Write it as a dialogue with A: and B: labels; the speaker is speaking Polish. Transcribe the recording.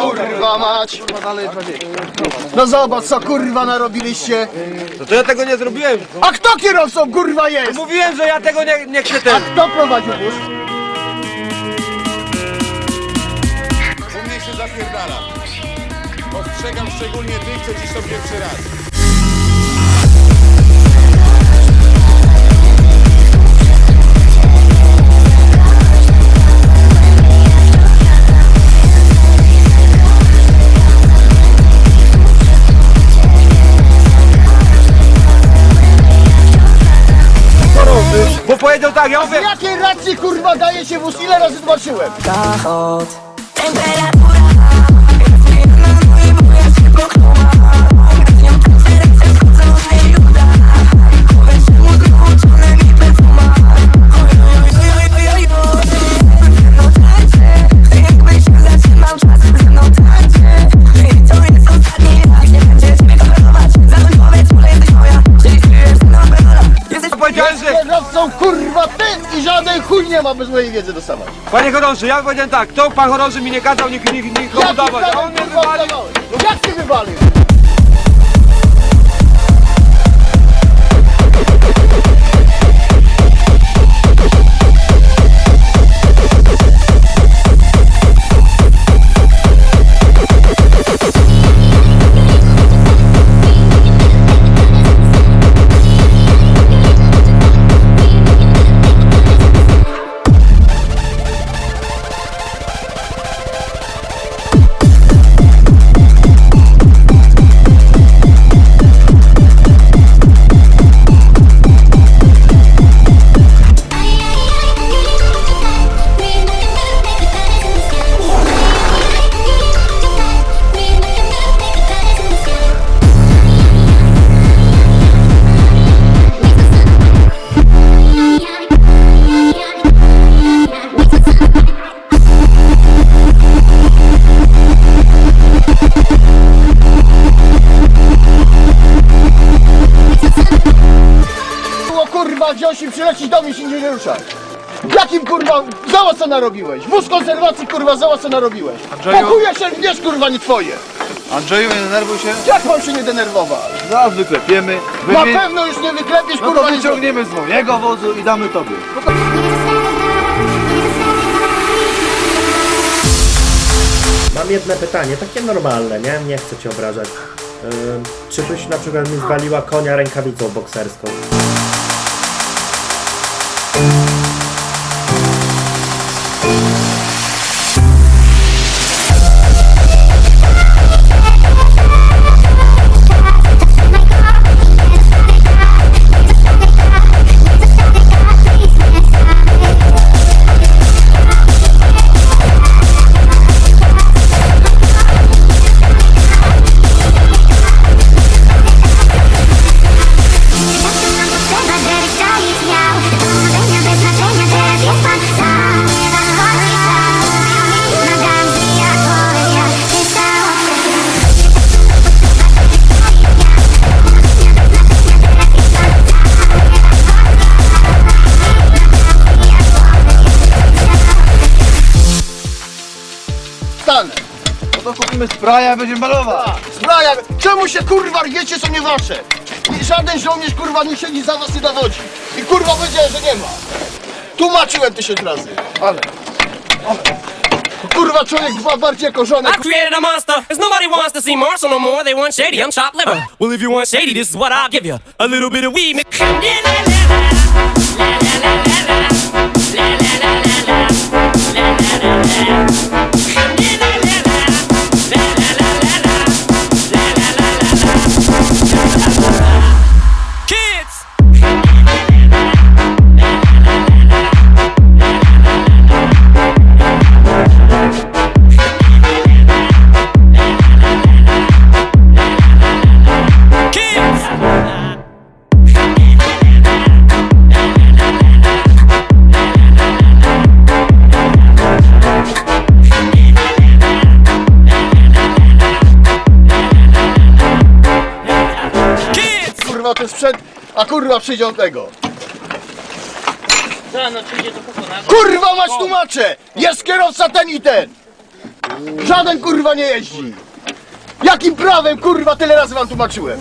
A: Kurwa mać! No zobacz co kurwa narobiliście!
B: No to ja tego nie zrobiłem.
A: A kto kierowcą kurwa jest?
B: Mówiłem, że ja tego nie, nie chcę ten.
A: Kto prowadził wóz?
C: U mnie się zapierdala. Ostrzegam szczególnie tych, co dziś są pierwszy raz.
B: Tak, ja mówię,
A: Z jakiej racji kurwa daje się wóz? Ile razy zobaczyłem?
D: zachód Temperatura
A: kurwa ty i żaden chuj nie ma bez mojej wiedzy dostawać.
B: Panie chorąży, ja powiedziałem tak, to pan chorąży mi nie kazał nikt, nikt, nikomu
A: Jaki
B: dawać, a on mnie wywalił.
A: No jak ty wywalił? Wziąć i przylecieć do mnie i się nie ruszać. Jakim kurwa, zobacz co narobiłeś. Wóz konserwacji kurwa, zobacz co narobiłeś. Pokuje się, wiesz kurwa, nie twoje.
E: Andrzeju, nie denerwuj się.
A: Jak mam się nie denerwować?
E: Zaraz wyklepiemy.
A: Na
E: Wymi...
A: pewno już nie wyklepiesz
E: No to
A: kurwa, nie
E: wyciągniemy z mojego wozu i damy tobie.
F: Mam jedno pytanie, takie normalne, nie? Nie chcę cię obrażać. Ym, czy byś na przykład mi zwaliła konia rękawicą bokserską?
E: Spraya i będziemy malować.
A: Zbraja, czemu się kurwa rwiecie, co nie wasze? I żaden żołnierz kurwa nie siedzi za was i dowodzi. I kurwa powiedziałem, że nie ma. Tłumaczyłem tysiąc razy. Ale, ale. Kurwa człowiek dwa bardziej jako żonę.
G: I created a monster, cause nobody wants to see Marshall no more. They want shady, I'm chopped liver. Well, if you want shady, this is what I'll give you. A little bit of weed. mix- Kids!
A: Kurwa ten sprzęt, a kurwa przyjdzie od tego. Kurwa mać tłumaczę! Jest kierowca ten i ten! Żaden kurwa nie jeździ! Jakim prawem kurwa tyle razy wam tłumaczyłem?